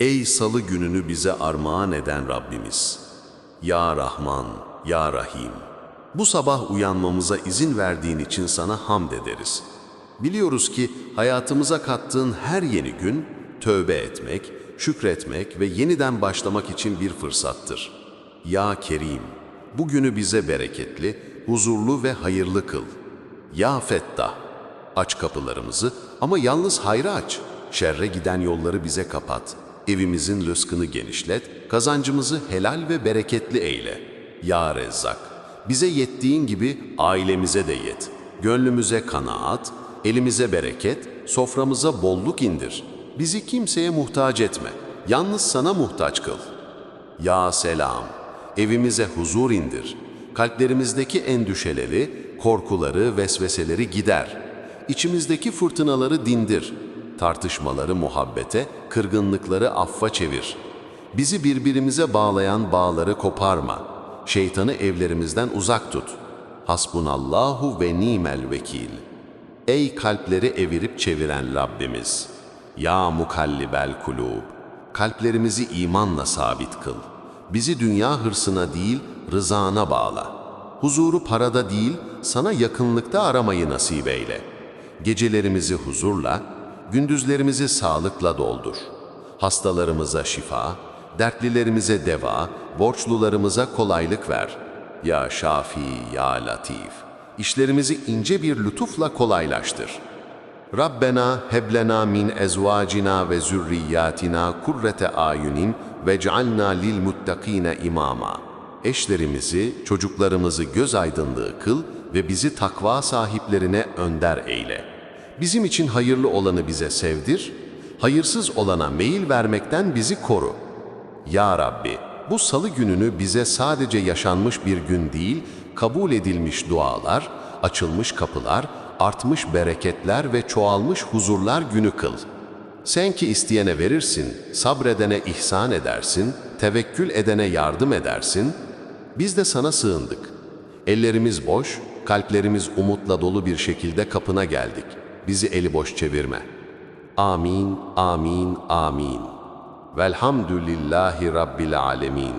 Ey salı gününü bize armağan eden Rabbimiz! Ya Rahman, Ya Rahim! Bu sabah uyanmamıza izin verdiğin için sana hamd ederiz. Biliyoruz ki hayatımıza kattığın her yeni gün tövbe etmek, şükretmek ve yeniden başlamak için bir fırsattır. Ya Kerim, bu günü bize bereketli, huzurlu ve hayırlı kıl. Ya Fettah, aç kapılarımızı ama yalnız hayra aç. Şerre giden yolları bize kapat. Evimizin rızkını genişlet, kazancımızı helal ve bereketli eyle. Ya Rezzak, bize yettiğin gibi ailemize de yet. Gönlümüze kanaat, elimize bereket, soframıza bolluk indir. Bizi kimseye muhtaç etme, yalnız sana muhtaç kıl. Ya selam, evimize huzur indir. Kalplerimizdeki endişeleri, korkuları, vesveseleri gider. İçimizdeki fırtınaları dindir. Tartışmaları muhabbete, kırgınlıkları affa çevir. Bizi birbirimize bağlayan bağları koparma. Şeytanı evlerimizden uzak tut. Hasbunallahu ve nimel vekil. Ey kalpleri evirip çeviren Rabbimiz! Ya mukallibel kulub! Kalplerimizi imanla sabit kıl. Bizi dünya hırsına değil, rızana bağla. Huzuru parada değil, sana yakınlıkta aramayı nasip eyle. Gecelerimizi huzurla, gündüzlerimizi sağlıkla doldur. Hastalarımıza şifa, dertlilerimize deva, borçlularımıza kolaylık ver. Ya Şafi, Ya Latif, işlerimizi ince bir lütufla kolaylaştır. Rabbena heblena min ezvacina ve zürriyatina kurrete ayunin ve cealna lil muttakine imama. Eşlerimizi, çocuklarımızı göz aydınlığı kıl ve bizi takva sahiplerine önder eyle. Bizim için hayırlı olanı bize sevdir, hayırsız olana meyil vermekten bizi koru. Ya Rabbi, bu salı gününü bize sadece yaşanmış bir gün değil, kabul edilmiş dualar, açılmış kapılar, artmış bereketler ve çoğalmış huzurlar günü kıl. Sen ki isteyene verirsin, sabredene ihsan edersin, tevekkül edene yardım edersin. Biz de sana sığındık. Ellerimiz boş, kalplerimiz umutla dolu bir şekilde kapına geldik. Bizi eli boş çevirme. Amin, amin, amin. Velhamdülillahi Rabbil alemin.